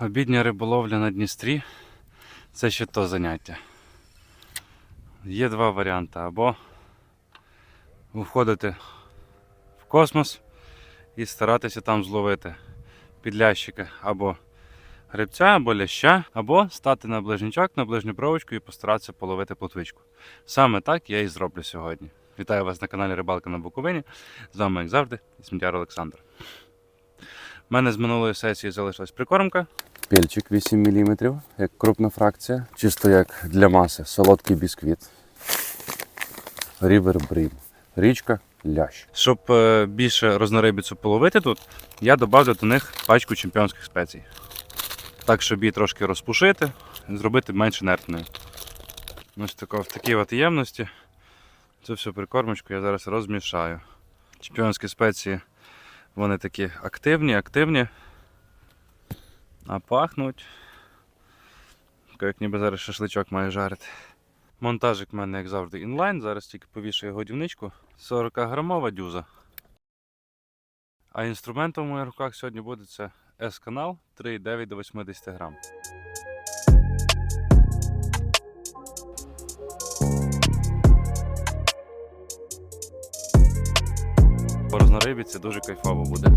Обідня риболовля на Дністрі це ще то заняття. Є два варіанти. Або входити в космос і старатися там зловити підлящика або грибця, або ляща, або стати на ближнячок, на ближню провочку і постаратися половити плотвичку. Саме так я і зроблю сьогодні. Вітаю вас на каналі Рибалка на Буковині. З вами, як завжди, Сміттяр Олександр. У мене з минулої сесії залишилась прикормка. Пельчик 8 мм, як крупна фракція, чисто як для маси, солодкий бісквіт. Рівер брім. Річка лящ. Щоб е, більше рознорибіцю половити тут, я додав до них пачку чемпіонських спецій. Так, щоб її трошки розпушити зробити менш інертною. Ось тако, в такій от ємності. Цю всю прикормочку я зараз розмішаю. Чемпіонські спеції вони такі активні, активні. А пахнуть. Як ніби зараз шашличок має жарити. Монтажик в мене, як завжди, інлайн. Зараз тільки повішаю годівничку. 40 грамова дюза. А інструментом в моїх руках сьогодні буде це S-канал 3,9 до 80 грам. По рознорибіці дуже кайфово буде.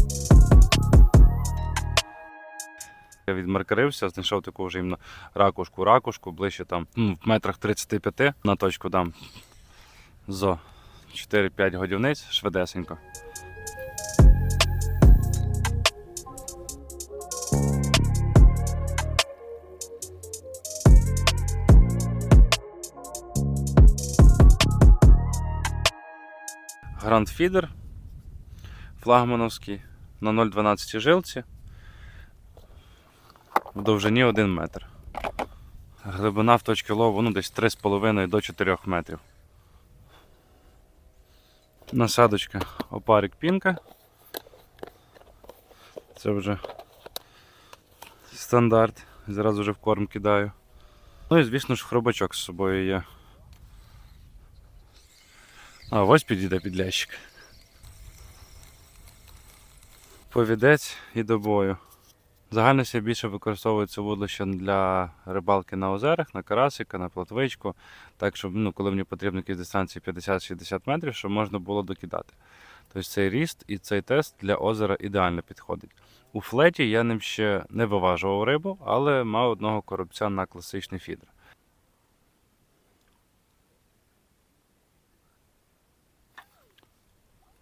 Я відмаркарився, знайшов таку вже іменно ракушку, ракушку, ближче там ну, в метрах 35 на точку дам зо 4-5 годівниць швидесенько. Гранд Фідер флагмановський на 0,12 жилці в довжині 1 метр. Глибина в точці лову ну, десь 3,5 до 4 метрів. Насадочка опарик пінка. Це вже стандарт. Зразу вже в корм кидаю. Ну і звісно ж хробачок з собою є. А ось підійде підлящик. Повідець і до бою. Загально ще більше використовується вудлище для рибалки на озерах, на карасика, на плотвичку, так щоб ну, коли мені потрібно якісь дистанції 50-60 метрів, щоб можна було докидати. Тобто цей ріст і цей тест для озера ідеально підходить. У флеті я ним ще не виважував рибу, але мав одного коробця на класичний фідер.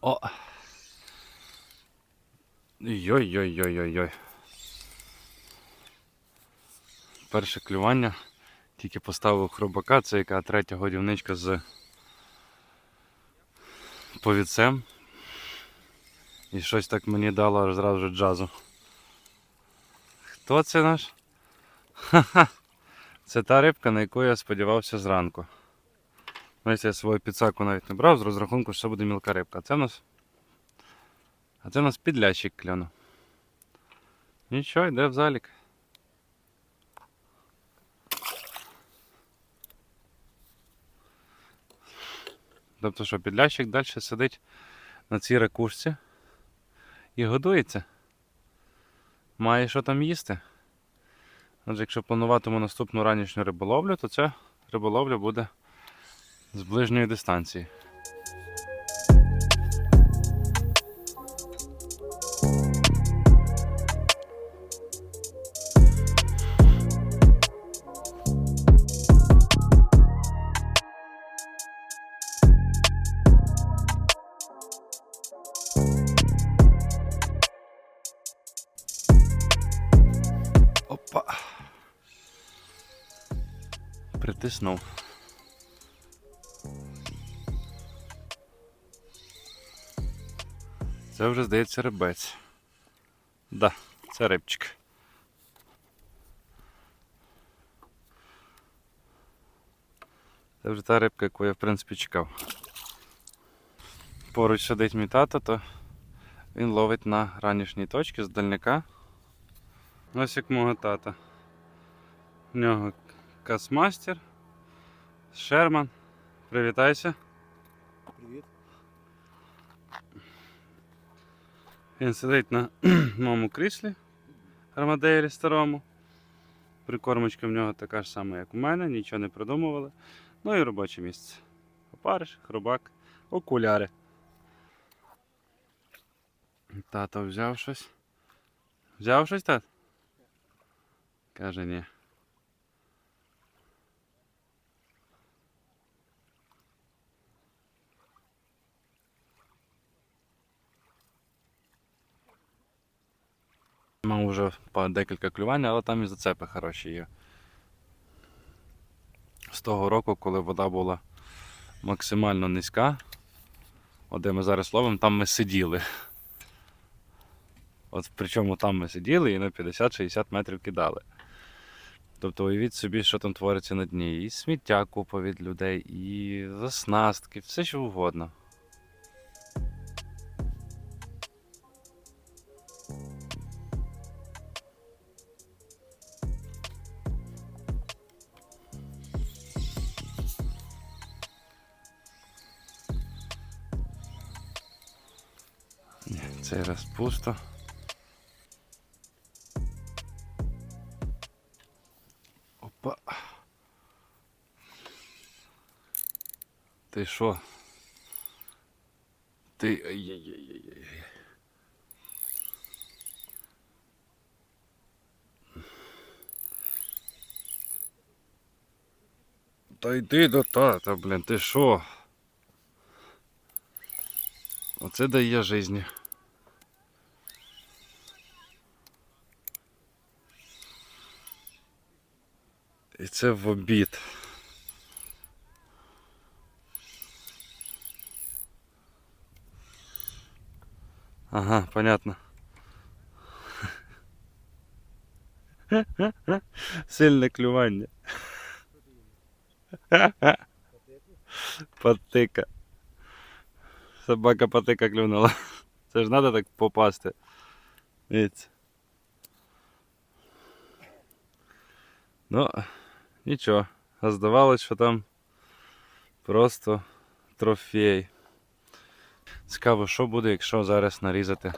О! Йой-йой-йой-йой-йой. Перше клювання. Тільки поставив хробака, це яка третя годівничка з повідцем. І щось так мені дало зразу джазу. Хто це наш? Ха-ха! Це та рибка, на яку я сподівався зранку. Ось я свою підсаку навіть не брав з розрахунку, що це буде мілка рибка. Це в нас. А це в нас підлящик кляну. Нічого, йде в залік. Тобто що, підлящик далі сидить на цій ракушці і годується. Має що там їсти. Отже, якщо плануватиму наступну ранішню риболовлю, то ця риболовля буде з ближньої дистанції. Притиснув. Це вже здається рибець. Да, це рибчик. Це вже та рибка, яку я в принципі чекав. Поруч сидить мій тато, то він ловить на ранішній точці з дальняка. Ось як мого тата. В нього касмастер, Шерман. Привітайся. Привіт. Він сидить на моєму кріслі Армадейлі старому. Прикормочка в нього така ж сама, як у мене, нічого не придумували. Ну і робоче місце. Опариш, хробак, окуляри. Тато взяв щось. Взяв щось, тат? Каже, ні. Мав вже по декілька клювань, але там і зацепи хороші є. З того року, коли вода була максимально низька, от де ми зараз ловимо, там ми сиділи. От причому там ми сиділи і на 50-60 метрів кидали. Тобто уявіть собі, що там твориться на дні. І сміття купа від людей, і заснастки, все що угодно. Цей раз пусто. Опа. Ти що? Ти. Ай-яй-яй-яй-яй. Та йди до тата, блін, ти що? Оце дає житті. І це в обід. Ага, понятно. Сильне клювання. Патика. Собака патика клюнула. Це ж треба так попасти. Дивіться. Ну, нічого. А здавалось, що там просто трофей. Цікаво, що буде, якщо зараз нарізати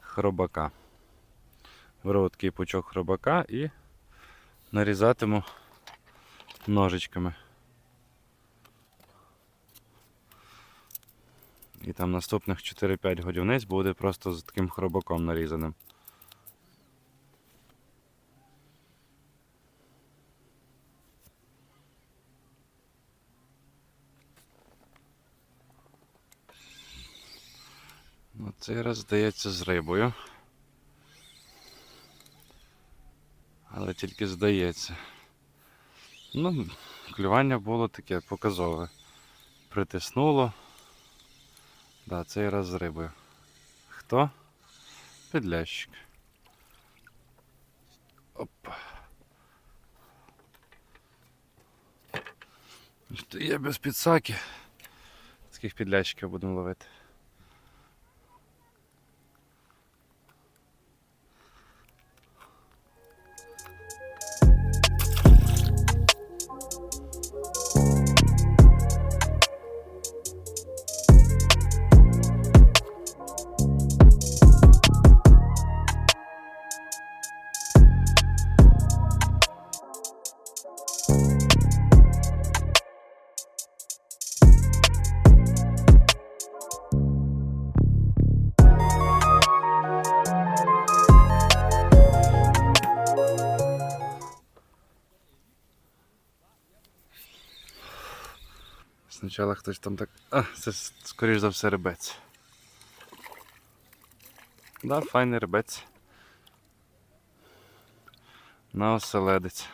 хробака. Беру такий пучок хробака і нарізатиму ножичками. І там наступних 4-5 годівниць буде просто з таким хробаком нарізаним. Цей раз здається з рибою. Але тільки здається. Ну, клювання було таке показове. Притиснуло. Да, цей раз з рибою. Хто? Підлящик. Опа. Є без підсаки. Таких підлящиків будемо ловити. Спочатку хтось там так. А, це скоріш за все рибець. Да, файний рибець. На оселедець.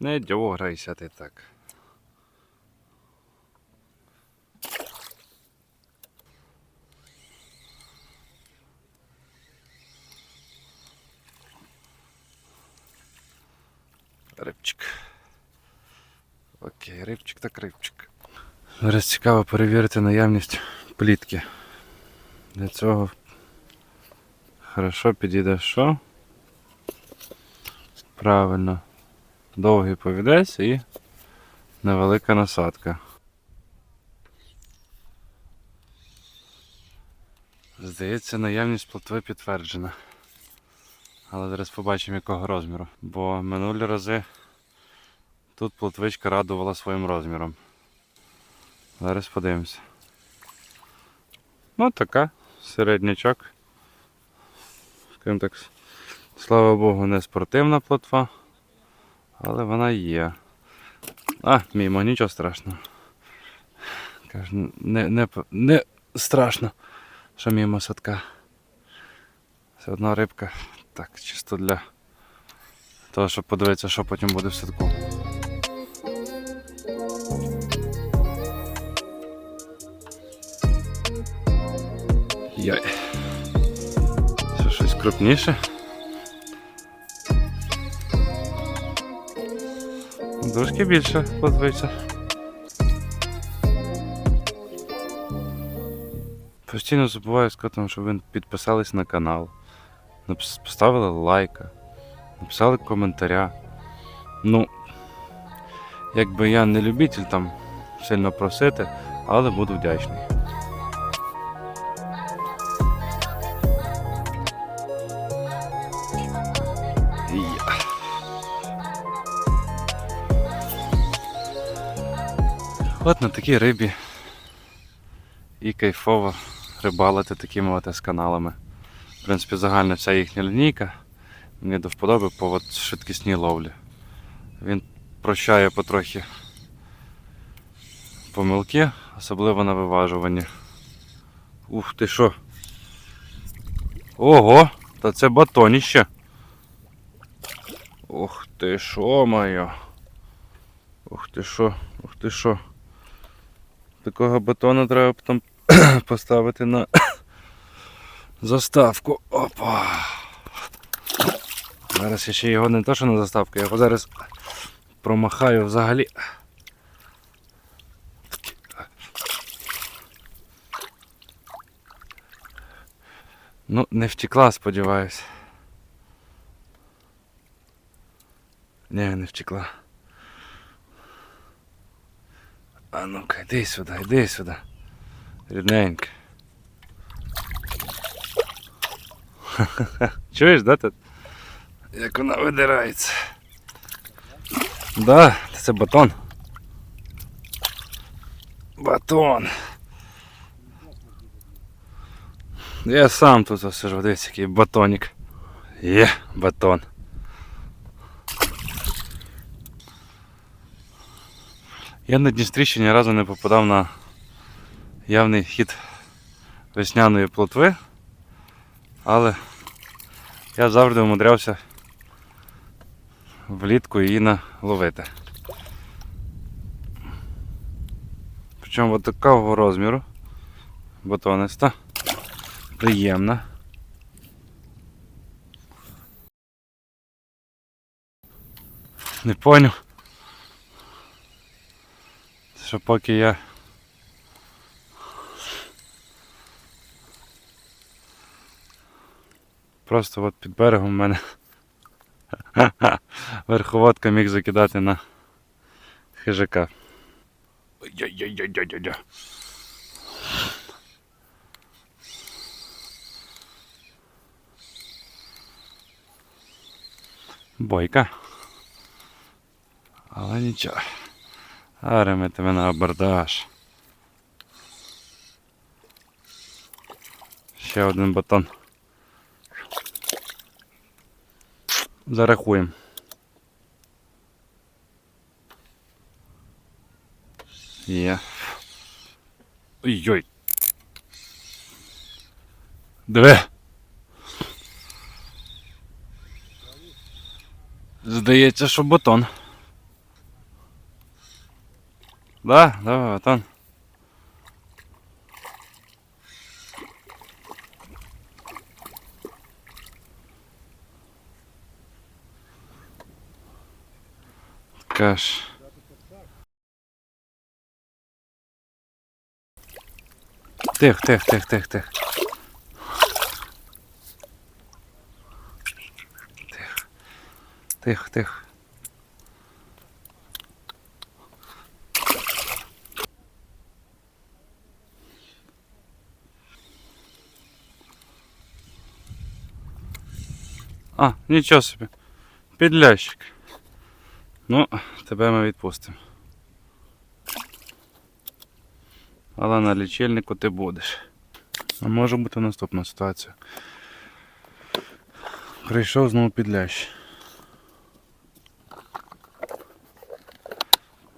Не дьограйся ти так. Рибчик. Окей, рибчик так рибчик. Зараз цікаво перевірити наявність плітки. Для цього хорошо підійде що? Правильно. Довгий повідець і невелика насадка. Здається, наявність плотви підтверджена. Але зараз побачимо якого розміру. Бо минулі рази тут плотвичка радувала своїм розміром. Зараз подивимося. Ну, така, середнячок. Скажімо так, слава Богу, не спортивна плотва, але вона є. А, мімо, нічого страшного. Кажу, не, не, не страшно, що мімо садка. Все одна рибка. Так, чисто для того, щоб подивитися, що потім буде в садку. Яй. Це щось крупніше. Трошки більше подивиться. Постійно забуваю сказати, щоб ви підписались на канал, поставили лайка, написали коментаря. Ну, якби я не любитель там сильно просити, але буду вдячний. От на такій рибі і кайфово рибалити такими от каналами. В принципі, загальна вся їхня лінійка. Мені до вподоби по от швидкісній ловлі. Він прощає потрохи помилки, особливо на виважуванні. Ух ти що. Ого! Та це батоніще. Ух ти що моє. Ух ти що, ух ти що. Такого батона треба потім поставити на заставку. Опа. Зараз я ще його не то, що на заставку, я його зараз промахаю взагалі. Ну, не втекла, сподіваюсь. Ні, не втекла. А ну-ка, йди сюди, йди сюди. Рідненька. Чуєш, да, тут? Як вона видирається. Да, це батон. Батон. Я сам тут сижу, дивись, який батонік. Є, батон. Я на Дністрі ще ні разу не попадав на явний хід весняної плотви, але я завжди умудрявся влітку її наловити. Причому от такого розміру, батониста, приємна. Не поняв. Що поки я просто от під берегом в мене верховодка міг закидати на хижака. Бойка. Але нічого. Аре ми тебе на абордаж. Ще один батон. Зарахуємо. Є. Ой-ой. Диви. Здається, що батон. Да, да, батон. Каш. Тих, тих, тих, тих, тих. Тих. Тих, тих. А, нічого собі. Підлящик. Ну, тебе ми відпустимо. Але на лічильнику ти будеш. А може бути наступна ситуація. Прийшов знову підлящ.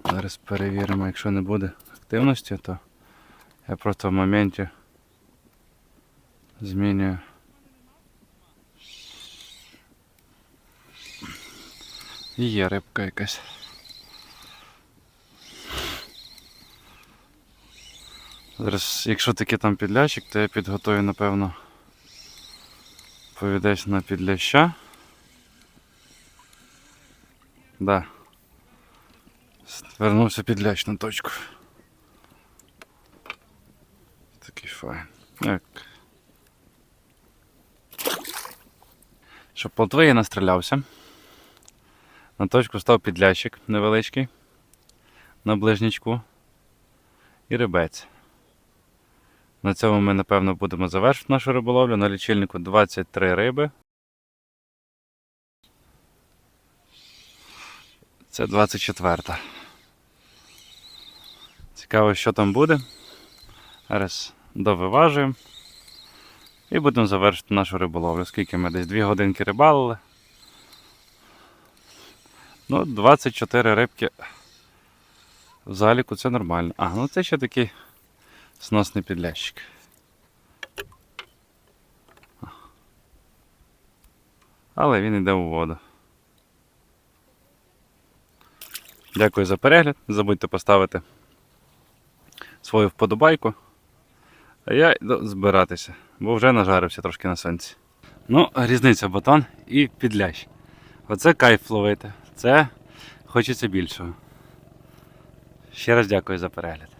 Зараз перевіримо, якщо не буде активності, то я просто в моменті змінюю. Є рибка якась. Зараз, якщо таки там підлящик, то я підготую, напевно, повідець на підляща. Да. Вернувся підлящ на точку. Такий файн. Як. Щоб плотви я настрілявся. На точку став підлящик невеличкий. На ближнячку. І рибець. На цьому ми, напевно, будемо завершити нашу риболовлю. На лічильнику 23 риби. Це 24. Цікаво, що там буде. Зараз довиважуємо. І будемо завершити нашу риболовлю. Скільки ми десь 2 годинки рибалили. Ну, 24 рибки в заліку це нормально. А, ну це ще такий сносний підлящик. Але він йде у воду. Дякую за перегляд. Не забудьте поставити свою вподобайку. А я йду збиратися, бо вже нажарився трошки на сонці. Ну, різниця батон і підлящ. Оце кайф ловити. Це хочеться більшого. Ще раз дякую за перегляд.